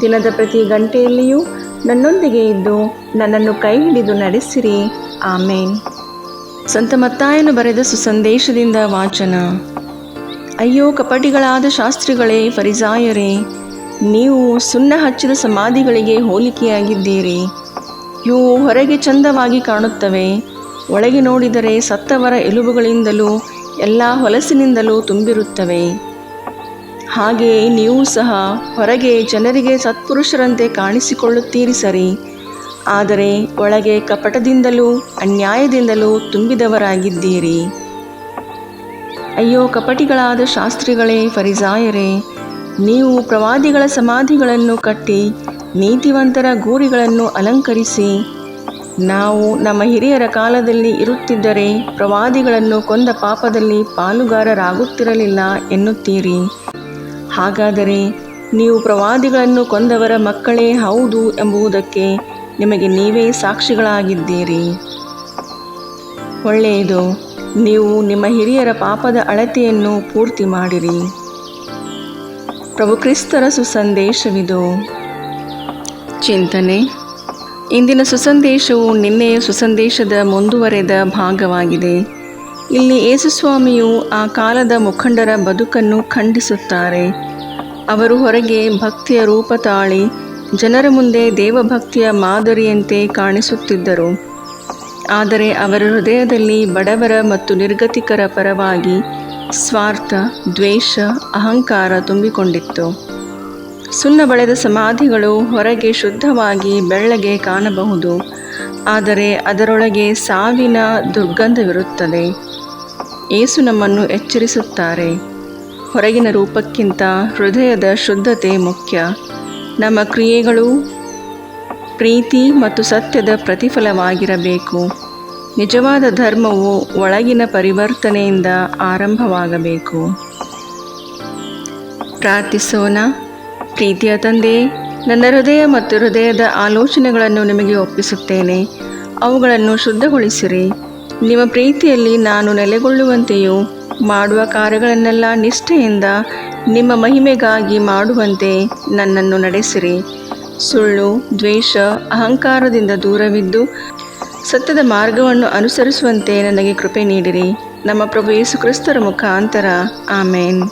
ದಿನದ ಪ್ರತಿ ಗಂಟೆಯಲ್ಲಿಯೂ ನನ್ನೊಂದಿಗೆ ಇದ್ದು ನನ್ನನ್ನು ಕೈ ಹಿಡಿದು ನಡೆಸಿರಿ. ಆಮೇನ್. ಸಂತ ಮತ್ತಾಯನು ಬರೆದ ಸುಸಂದೇಶದಿಂದ ವಾಚನ. ಅಯ್ಯೋ, ಕಪಟಿಗಳಾದ ಶಾಸ್ತ್ರಿಗಳೇ, ಫರಿಸಾಯರೇ, ನೀವು ಸುಣ್ಣ ಹಚ್ಚಿದ ಸಮಾಧಿಗಳಿಗೆ ಹೋಲಿಕೆಯಾಗಿದ್ದೀರಿ. ಇವು ಹೊರಗೆ ಚಂದವಾಗಿ ಕಾಣುತ್ತವೆ. ಒಳಗೆ ನೋಡಿದರೆ ಸತ್ತವರ ಎಲುಬುಗಳಿಂದಲೂ, ಎಲ್ಲ ಹೊಲಸಿನಿಂದಲೂ ತುಂಬಿರುತ್ತವೆ. ಹಾಗೆಯೇ ನೀವು ಸಹ ಹೊರಗೆ ಜನರಿಗೆ ಸತ್ಪುರುಷರಂತೆ ಕಾಣಿಸಿಕೊಳ್ಳುತ್ತೀರಿ ಸರಿ. ಆದರೆ ಒಳಗೆ ಕಪಟದಿಂದಲೂ ಅನ್ಯಾಯದಿಂದಲೂ ತುಂಬಿದವರಾಗಿದ್ದೀರಿ. ಅಯ್ಯೋ ಕಪಟಿಗಳಾದ ಶಾಸ್ತ್ರಿಗಳೇ ಫರಿಸಾಯರೇ, ನೀವು ಪ್ರವಾದಿಗಳ ಸಮಾಧಿಗಳನ್ನು ಕಟ್ಟಿ ನೀತಿವಂತರ ಗೂರಿಗಳನ್ನು ಅಲಂಕರಿಸಿ, ನಾವು ನಮ್ಮ ಹಿರಿಯರ ಕಾಲದಲ್ಲಿ ಇರುತ್ತಿದ್ದರೆ ಪ್ರವಾದಿಗಳನ್ನು ಕೊಂದ ಪಾಪದಲ್ಲಿ ಪಾಲುಗಾರರಾಗುತ್ತಿರಲಿಲ್ಲ ಎನ್ನುತ್ತೀರಿ. ಹಾಗಾದರೆ ನೀವು ಪ್ರವಾದಿಗಳನ್ನು ಕೊಂದವರ ಮಕ್ಕಳೇ ಹೌದು ಎಂಬುದಕ್ಕೆ ನಿಮಗೆ ನೀವೇ ಸಾಕ್ಷಿಗಳಾಗಿದ್ದೀರಿ. ಒಳ್ಳೆಯದು, ನೀವು ನಿಮ್ಮ ಹಿರಿಯರ ಪಾಪದ ಅಳತೆಯನ್ನು ಪೂರ್ತಿ ಮಾಡಿರಿ. ಪ್ರಭು ಕ್ರಿಸ್ತರ ಸುಸಂದೇಶವಿದು. ಚಿಂತನೆ, ಇಂದಿನ ಸುಸಂದೇಶವು ನಿನ್ನೆಯ ಸುಸಂದೇಶದ ಮುಂದುವರೆದ ಭಾಗವಾಗಿದೆ. ಇಲ್ಲಿ ಯೇಸುಸ್ವಾಮಿಯು ಆ ಕಾಲದ ಮುಖಂಡರ ಬದುಕನ್ನು ಖಂಡಿಸುತ್ತಾರೆ. ಅವರು ಹೊರಗೆ ಭಕ್ತಿಯ ರೂಪ ತಾಳಿ ಜನರ ಮುಂದೆ ದೇವಭಕ್ತಿಯ ಮಾದರಿಯಂತೆ ಕಾಣಿಸುತ್ತಿದ್ದರು. ಆದರೆ ಅವರ ಹೃದಯದಲ್ಲಿ ಬಡವರ ಮತ್ತು ನಿರ್ಗತಿಕರ ಪರವಾಗಿ ಸ್ವಾರ್ಥ, ದ್ವೇಷ, ಅಹಂಕಾರ ತುಂಬಿಕೊಂಡಿತ್ತು. ಸುಣ್ಣ ಬಳೆದ ಸಮಾಧಿಗಳು ಹೊರಗೆ ಶುದ್ಧವಾಗಿ ಬೆಳ್ಳಗೆ ಕಾಣಬಹುದು. ಆದರೆ ಅದರೊಳಗೆ ಸಾವಿನ ದುರ್ಗಂಧವಿರುತ್ತದೆ. ಏಸು ನಮ್ಮನ್ನು ಎಚ್ಚರಿಸುತ್ತಾರೆ. ಹೊರಗಿನ ರೂಪಕ್ಕಿಂತ ಹೃದಯದ ಶುದ್ಧತೆ ಮುಖ್ಯ. ನಮ್ಮ ಕ್ರಿಯೆಗಳು ಪ್ರೀತಿ ಮತ್ತು ಸತ್ಯದ ಪ್ರತಿಫಲವಾಗಿರಬೇಕು. ನಿಜವಾದ ಧರ್ಮವು ಒಳಗಿನ ಪರಿವರ್ತನೆಯಿಂದ ಆರಂಭವಾಗಬೇಕು. ಪ್ರಾರ್ಥಿಸೋಣ. ಪ್ರೀತಿಯ ತಂದೆ, ನನ್ನ ಹೃದಯ ಮತ್ತು ಹೃದಯದ ಆಲೋಚನೆಗಳನ್ನು ನಿಮಗೆ ಒಪ್ಪಿಸುತ್ತೇನೆ. ಅವುಗಳನ್ನು ಶುದ್ಧಗೊಳಿಸಿರಿ. ನಿಮ್ಮ ಪ್ರೀತಿಯಲ್ಲಿ ನಾನು ನೆಲೆಗೊಳ್ಳುವಂತೆಯೂ ಮಾಡುವ ಕಾರ್ಯಗಳನ್ನೆಲ್ಲ ನಿಷ್ಠೆಯಿಂದ ನಿಮ್ಮ ಮಹಿಮೆಗಾಗಿ ಮಾಡುವಂತೆ ನನ್ನನ್ನು ನಡೆಸಿರಿ. ಸುಳ್ಳು, ದ್ವೇಷ, ಅಹಂಕಾರದಿಂದ ದೂರವಿದ್ದು ಸತ್ಯದ ಮಾರ್ಗವನ್ನು ಅನುಸರಿಸುವಂತೆ ನನಗೆ ಕೃಪೆ ನೀಡಿರಿ. ನಮ್ಮ ಪ್ರಭು ಯೇಸು ಕ್ರಿಸ್ತರ ಮುಖಾಂತರ. ಆಮೇನ್.